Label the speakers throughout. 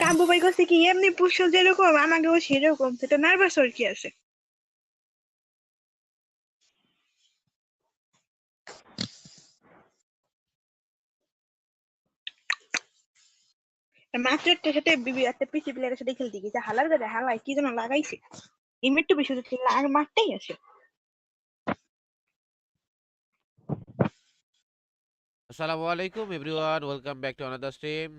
Speaker 1: কাবু ভাই কাছে কি, এমনি পুষো যেরকম, আমাকেও সেরকম। সেটা নার্ভাস আর কি আছে? মাত্র সাথে একটা পিসি প্লেয়ারের সাথে খেলতে গেছে হালার করে হালাই কি যেন লাগাইছে। ইমেট্টু বেশি লাগ মারতেই আছে।
Speaker 2: আসসালামু আলাইকুম everyone welcome back to another stream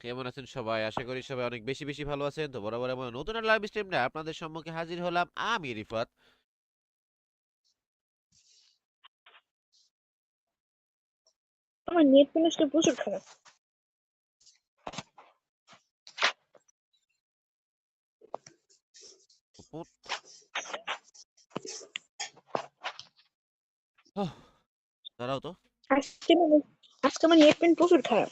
Speaker 2: কেমন আছেন সবাই? আশা করি সবাই অনেক বেশি বেশি ভালো আছেন। তো বরাবর আমার নতুন লাইভ স্ট্রিম নিয়ে আপনাদের সম্মুখে হাজির হলাম আমি রিফাত।
Speaker 1: আমার নেট কনেক্টটা প্রচুর খারাপ।
Speaker 2: দাঁড়াও তো।
Speaker 1: আজকে মানে আজকে আমার নেট পেন প্রচুর খারাপ।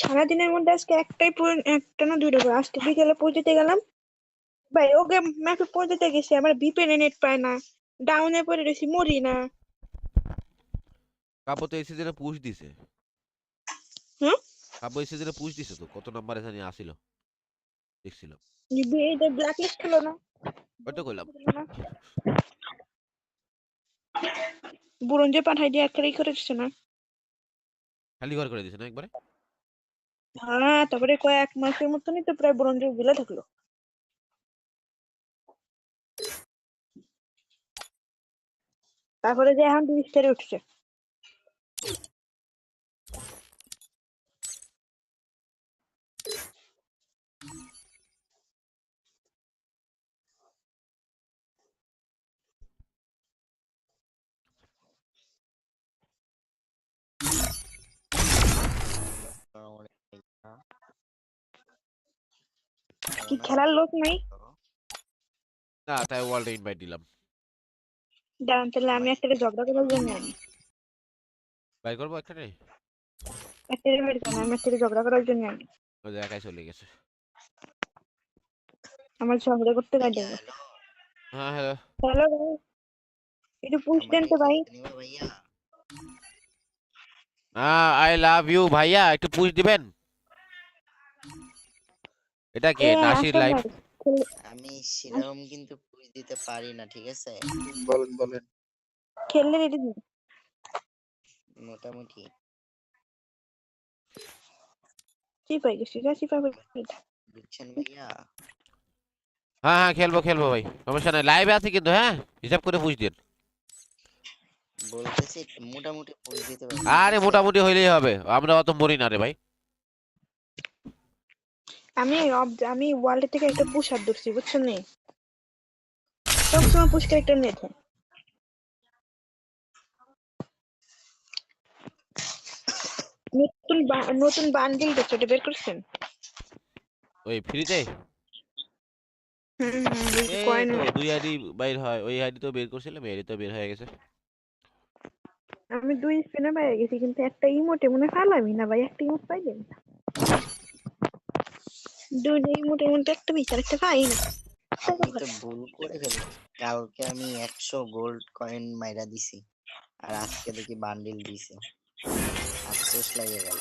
Speaker 1: সারাদিনের মধ্যে আজকে একটাই পুরো- একটা না দুইটা করে আজকে বিকেলে পৌঁছতে গেলাম। ভাই ওকে ম্যাপে পৌঁছতে গেছে আমার ভিপিএন নেট পায় না। ডাউনে পড়ে রয়েছি মরি না।
Speaker 2: কাব্য তো এই সিজনে পুশ দিছে।
Speaker 1: হুম?
Speaker 2: কাব্য এই সিজনে পুশ দিছে তো কত নাম্বার এখানে আসিল? দেখছিলাম।
Speaker 1: এটা ব্ল্যাক লিস্ট হলো না।
Speaker 2: ওইটা কইলাম।
Speaker 1: বুরঞ্জে পাঠাই দিয়ে একটাই করে দিচ্ছে না।
Speaker 2: খালি ঘর করে দিছে না একবারে?
Speaker 1: হ্যাঁ তারপরে কয়েক মাসের মতনই তো প্রায় ব্রঞ্জগুলা থাকল। তারপরে যে এখন স্টারে উঠছে। কি খেলার লোক নাই?
Speaker 2: না তাই ওয়ার্ল্ডে ইনভাইট দিলাম।
Speaker 1: দাঁড়ান তাহলে আমি একটা ঝগড়া করার জন্য
Speaker 2: বাই করব একটা নেই
Speaker 1: একটা বের আমি একটা ঝগড়া করার জন্য
Speaker 2: একাই চলে গেছে।
Speaker 1: আমার ঝগড়া করতে কাজে
Speaker 2: হ্যাঁ। হ্যালো।
Speaker 1: হ্যালো ভাই একটু পুষ দেন তো ভাই।
Speaker 2: হ্যাঁ আই লাভ ইউ ভাইয়া একটু পুশ দিবেন? এটা কে
Speaker 1: এ,
Speaker 2: নাসির লাইভ
Speaker 3: আমি সেরকম কিন্তু পুজ দিতে পারি না ঠিক আছে?
Speaker 4: বলেন বলেন।
Speaker 1: খেললে রেডি দিন
Speaker 3: মোটামুটি।
Speaker 1: চিপাই গেছি যা চিপা
Speaker 3: বুঝছেন ভাইয়া?
Speaker 2: হ্যাঁ হ্যাঁ খেলব খেলব ভাই সমস্যা নাই। লাইভে আছে কিন্তু হ্যাঁ? হিসাব করে পুশ দিন।
Speaker 3: বলতেছি মোটামুটি পুজ দিতে পারি
Speaker 2: আরে মোটামুটি হইলেই হবে আমরা অত মরি না রে ভাই।
Speaker 1: আমি আমি ওয়ার্ল্ড থেকে একটা পুশ হাত ধরছি বুঝছেন নি? সবসময় পুশ ক্যারেক্টার নিয়েছে নতুন নতুন বান্ডিল দেখছ এটা বের করছেন?
Speaker 2: ওই ফ্রিতে? তো দুই আইডি বাইর হয় ওই আইডি তো বের করছিলাম এই আইডি তো বের হয়ে গেছে।
Speaker 1: আমি দুই স্পিনে পেয়ে গেছি কিন্তু একটা ইমোটে মনে পালামই না ভাই? একটা ইমোট পাই যাবে মধ্যে একটা বিচার একটা পাই
Speaker 3: ভুল করে ফেলি কালকে আমি একশো গোল্ড কয়েন মাইরা দিছি, আর আজকে দেখি বান্ডিল দিছে। আফসোস লাগে গেল।